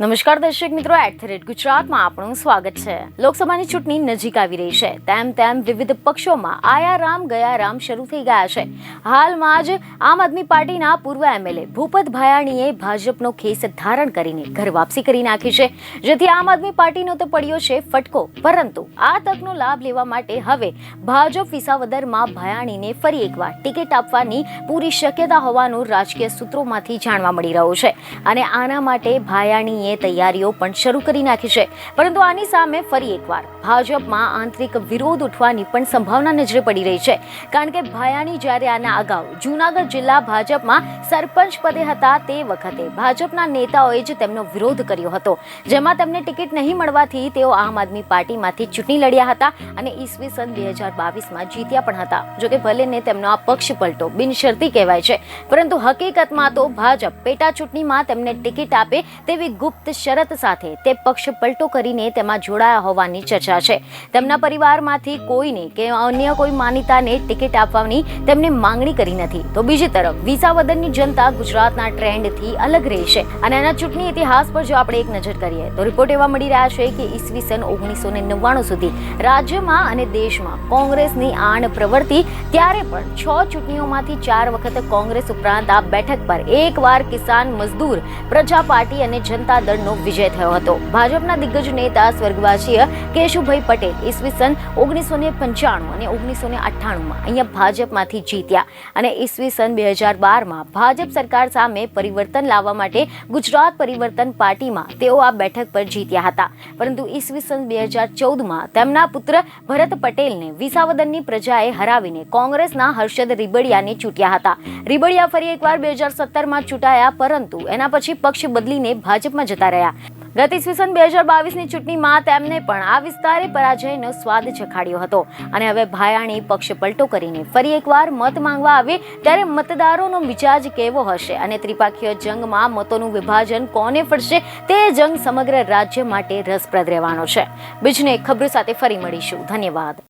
નમસ્કાર દર્શક મિત્રો એટ ધ રેટ ગુજરાતમાં આપણું સ્વાગત છે. લોકસભાની ચૂંટણી નજીક આવી રહી છે. તેમ તેમ વિવિધ પક્ષોમાં આયા રામ ગયા રામ શરૂ થઈ ગયા છે. હાલમાં જ આમ આદમી પાર્ટીના પૂર્વ એમએલએ ભૂપત ભાયાણીએ ભાજપનો ખેસ ધારણ કરીને ઘર વાપસી કરી નાખી છે. જેથી આમ આદમી પાર્ટીનો તો પડ્યો છે ફટકો. પરંતુ આ તકનો લાભ લેવા માટે હવે ભાજપ વિસાવદરમાં ભાયાણીને ફરી એકવાર ટિકિટ આપવાની પૂરી શક્યતા હોવાનું રાજકીય સૂત્રોમાંથી જાણવા મળી રહ્યું છે. અને આના માટે ભાયાણીએ તૈયારીઓ પણ શરૂ કરી નાખી છે. પરંતુ આની સામે ફરી એકવાર ભાજપમાં આંતરિક વિરોધ ઉઠવાની પણ સંભાવના નજરે પડી રહી છે. કારણ કે ભાયાણી જ્યારે આના અગાઉ જૂનાગઢ જિલ્લા ભાજપમાં સરપંચ પદે હતા તે વખતે ભાજપના નેતાઓએ જ તેમનો વિરોધ કર્યો હતો. જેમાં તેમને ટિકિટ નહીં મળવાથી તેઓ આમ આદમી પાર્ટીમાંથી ચૂંટણી લડ્યા હતા અને ઈસવીસન બે હજાર બાવીસમાં જીત્યા પણ હતા. જોકે ભલે ને તેમનો આ પક્ષ પલટો બિનશરતી કહેવાય છે. પરંતુ હકીકતમાં તો ભાજપ પેટા ચૂંટણીમાં તેમને ટિકિટ આપે તેવી ગુપ્ત શરત સાથે તે પક્ષ પલટો કરીને તેમાં જોડાયા હોવાની ચર્ચા છે. તેમના પરિવારમાંથી કોઈને કે અન્ય કોઈ માનીતાને ટિકિટ આપવાની તેમને માંગણી કરી નથી. તો બીજી તરફ વિસાવદનની જનતા ગુજરાતના ટ્રેન્ડથી અલગ રહેશે અને આના ચૂંટણી ઇતિહાસ પર જો આપણે એક નજર કરીએ, તો રિપોર્ટ એવા મળી રહ્યા છે કે ઈસવીસન ઓગણીસો ને નવ્વાણું સુધી રાજ્યમાં અને દેશમાં કોંગ્રેસની આણ પ્રવૃત્તિ ત્યારે પણ છ ચૂંટણીઓમાંથી ચાર વખત કોંગ્રેસ ઉપરાંત આ બેઠક પર એકવાર કિસાન મજદૂર, પ્રજા પાર્ટી અને જનતા દળનો વિજય થયો હતો. ભાજપના દિગ્ગજ નેતા સ્વર્ગવાસીય કેશુભાઈ પટેલ ઈસવીસન ઓગણીસો ને પંચાણું અને ઓગણીસો ને અઠ્ઠાણુંમાં અહીંયા ભાજપમાંથી જીત્યા અને ઈસવીસન બે હજાર બારમાં ભાજપ સરકાર સામે પરિવર્તન લાવવા માટે ગુજરાત પરિવર્તન પાર્ટીમાં તેઓ આ બેઠક પર જીત્યા હતા. પરંતુ ઈસવીસન બે હજાર ચૌદમાં તેમના પુત્ર ભરત પટેલને વિસાવદનની પ્રજાએ હરાવીને કોંગ્રેસના હર્ષદ રીબડિયાને ચૂંટ્યા હતા. રીબડિયા ફરી એકવાર બે હજાર સત્તરમાં ચૂંટાયા, પરંતુ એના પછી પક્ષ બદલીને ભાજપમાં જતા રહ્યા. ગત ઈસવીસન બે હજાર બાવીસની ચૂંટણીમાં તેમને પણ આ વિસ્તારે પરાજયનો સ્વાદ ચખાડ્યો હતો. અને હવે ભાયાણી પક્ષ પલટો કરીને ફરી એકવાર મત માંગવા આવે, ત્યારે મતદારોનો મિજાજ કેવો હશે? અને ત્રિપાખીય જંગમાં મતોનું વિભાજન કોને પડશે તે જંગ સમગ્ર રાજ્ય માટે રસપ્રદ રહેવાનો છે. બીજને ખબરો સાથે ફરી મળીશું. ધન્યવાદ.